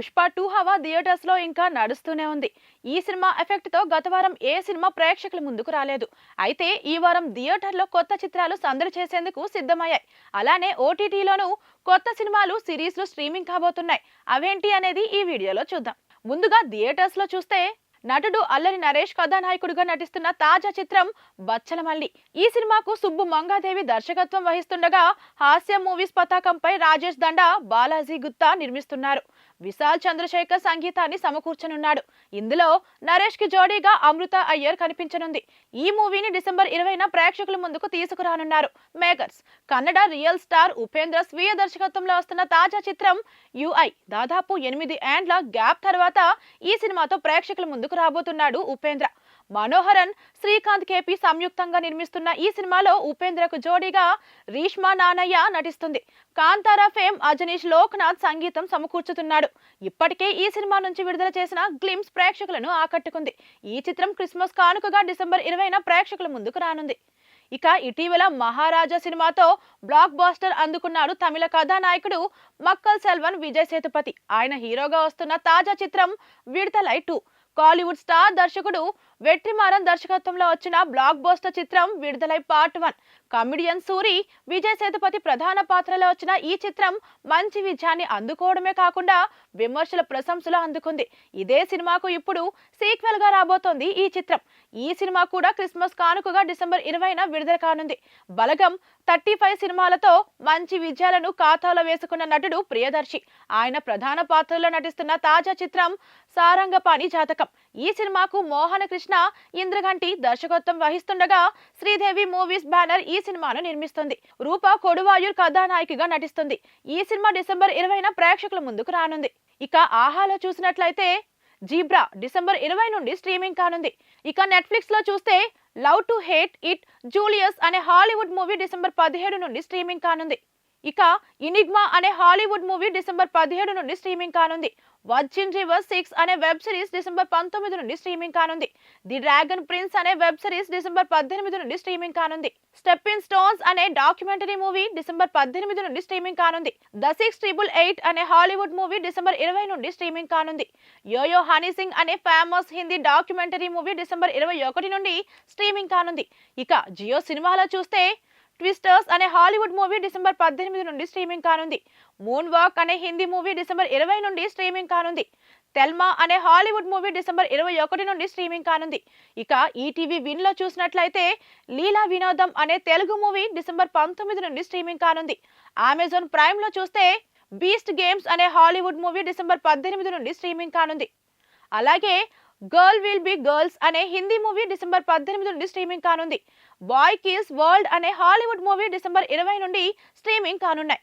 Pushpa two హవా థియేటర్స్లో ఇంకా నడుస్తూనే ఉంది. ఈ సినిమా ఎఫెక్ట్తో గత వారం ఏ సినిమా ప్రేక్షకుల ముందుకు రాలేదు. అయితే ఈ వారం థియేటర్లో కొత్త చిత్రాలు సందడి చేసేందుకు సిద్ధమయ్యాయి. అలానే ఓటీటీలోనూ కొత్త సినిమాలు సిరీస్లు స్ట్రీమింగ్ కాబోతున్నాయి. అవేంటి అనేది ఈ వీడియోలో చూద్దాం. ముందుగా థియేటర్స్లో చూస్తే నటుడు అల్లరి నరేష్ కథానాయకుడిగా నటిస్తున్న తాజా చిత్రం బచ్చలమల్లి. ఈ సినిమాకు సుబ్బు మంగాదేవి దర్శకత్వం వహిస్తుండగా హాస్య మూవీస్ పతాకంపై రాజేష్ దండ బాలాజీ గుత్తా నిర్మిస్తున్నారు. విశాల్ చంద్రశేఖర్ సంగీతాన్ని సమకూర్చనున్నాడు. ఇందులో నరేష్కి జోడీగా అమృత అయ్యర్ కనిపించనుంది. ఈ మూవీని డిసెంబర్ ఇరవైన ప్రేక్షకుల ముందుకు తీసుకురానున్నారు makers Kannada real star Upendra స్వీయ దర్శకత్వంలో వస్తున్న తాజా చిత్రం యుఐ దాదాపు ఎనిమిది ఏండ్ల గ్యాప్ తర్వాత ఈ సినిమాతో ప్రేక్షకుల ముందుకు రాబోతున్నాడు ఉపేంద్ర. మనోహరన్ శ్రీకాంత్ కేపీ సంయుక్తంగా నిర్మిస్తున్న ఈ సినిమాలో ఉపేంద్రకు జోడీగా రీష్మా నానయ్య నటిస్తుంది. కాంతారా ఫేమ్ అజనీష్ లోక్నాథ్ సంగీతం సమకూర్చుతున్నాడు. ఇప్పటికే ఈ సినిమా నుంచి విడుదల చేసిన గ్లిమ్స్ ప్రేక్షకులను ఆకట్టుకుంది. ఈ చిత్రం క్రిస్మస్ కానుకగా డిసెంబర్ ఇరవైన ప్రేక్షకుల ముందుకు రానుంది. ఇక ఇటీవల మహారాజా సినిమాతో బ్లాక్ బాస్టర్ అందుకున్నాడు తమిళ కథానాయకుడు మక్కల్ సెల్వన్ విజయ్ సేతుపతి. ఆయన హీరోగా వస్తున్న తాజా చిత్రం విడతలై టూ. కాలీవుడ్ స్టార్ దర్శకుడు వెట్రిమారన్ దర్శకత్వంలో వచ్చిన బ్లాక్ బోస్టర్ చిత్రం విడుదలై part one. Comedian Soori Vijay Sethupathi ప్రధాన పాత్రలో వచ్చిన ఈ చిత్రం మంచి విజయాన్ని అందుకోవడమే కాకుండా విమర్శల ప్రశంసలు అందుకుంది. ఇదే సినిమాకు ఇప్పుడు సీక్వెల్గా రాబోతోంది ఈ చిత్రం. ఈ సినిమా కూడా క్రిస్మస్ కానుకగా డిసెంబర్ ఇరవైన విడుదల కానుంది. బలగం థర్టీ ఫైవ్ సినిమాలతో మంచి విజయాలను ఖాతాలో వేసుకున్న నటుడు ప్రియదర్శి. ఆయన ప్రధాన పాత్రలో నటిస్తున్న తాజా చిత్రం సారంగపాణి జాతకం. ఈ సినిమాకు మోహన కృష్ణ ఇంద్రగంటి దర్శకత్వం వహిస్తుండగా శ్రీదేవి మూవీస్ బ్యానర్ ఈ సినిమాను నిర్మిస్తుంది. రూప కొడువాయూర్ కథానాయికగా నటిస్తుంది. ఈ సినిమా డిసెంబర్ ఇరవైన ప్రేక్షకుల ముందుకు రానుంది. ఇక ఆహాలో చూసినట్లయితే జీబ్రా డిసెంబర్ ఇరవై నుండి స్ట్రీమింగ్ కానుంది. ఇక నెట్ఫ్లిక్స్లో చూస్తే love to hate it Julius అనే హాలీవుడ్ మూవీ డిసెంబర్ పదిహేడు నుండి స్ట్రీమింగ్ కానుంది. ఇక ఇనిగ్మా అనే హాలీవుడ్ మూవీ డిసెంబర్ పదిహేడు నుండి స్ట్రీమింగ్ కానుంది. వర్జిన్ రివర్ సిక్స్ అనే వెబ్ సిరీస్ డిసెంబర్ పంతొమ్మిది నుండి స్ట్రీమింగ్ కానుంది. ది డ్రాగన్ ప్రిన్స్ అనే వెబ్ సిరీస్ డిసెంబర్ పద్దెనిమిది నుండి స్ట్రీమింగ్ కానుంది. స్టెప్ ఇన్ స్టోన్స్ అనే డాక్యుమెంటరీ మూవీ డిసెంబర్ పద్దెనిమిది నుండి స్ట్రీమింగ్ కానుంది. ద సిక్స్ ట్రిపుల్ ఎయిట్ అనే హాలీవుడ్ మూవీ డిసెంబర్ ఇరవై నుండి స్ట్రీమింగ్ కానుంది. యోయో హనీ సింగ్ అనే famous Hindi documentary movie December ఇరవై ఒకటి నుండి స్ట్రీమింగ్ కానుంది. ఇక జియో సినిమాలో చూస్తే ట్విస్టర్స్ అనే హాలీవుడ్ మూవీ డిసెంబర్ పద్దెనిమిది నుండి స్ట్రీమింగ్ కానుంది. మూన్ వాక్ అనే హిందీ మూవీ డిసెంబర్ ఇరవై నుండి స్ట్రీమింగ్ కానుంది. తెల్మా అనే హాలీవుడ్ మూవీ డిసెంబర్ ఇరవై ఒకటి నుండి స్ట్రీమింగ్ కానుంది. ఇక ఈటీవీ విన్లో చూసినట్లయితే లీలా వినోదం అనే తెలుగు మూవీ డిసెంబర్ పంతొమ్మిది నుండి స్ట్రీమింగ్ కానుంది. అమెజాన్ ప్రైమ్లో చూస్తే బీస్ట్ గేమ్స్ అనే హాలీవుడ్ మూవీ డిసెంబర్ పద్దెనిమిది నుండి స్ట్రీమింగ్ కానుంది. అలాగే గర్ల్ విల్ బి గర్ల్స్ అనే హిందీ మూవీ డిసెంబర్ పద్దెనిమిది నుండి స్ట్రీమింగ్ కానుంది. బాయ్ కిల్స్ వరల్డ్ అనే హాలీవుడ్ మూవీ డిసెంబర్ ఇరవై నుండి స్ట్రీమింగ్ కానున్నాయి.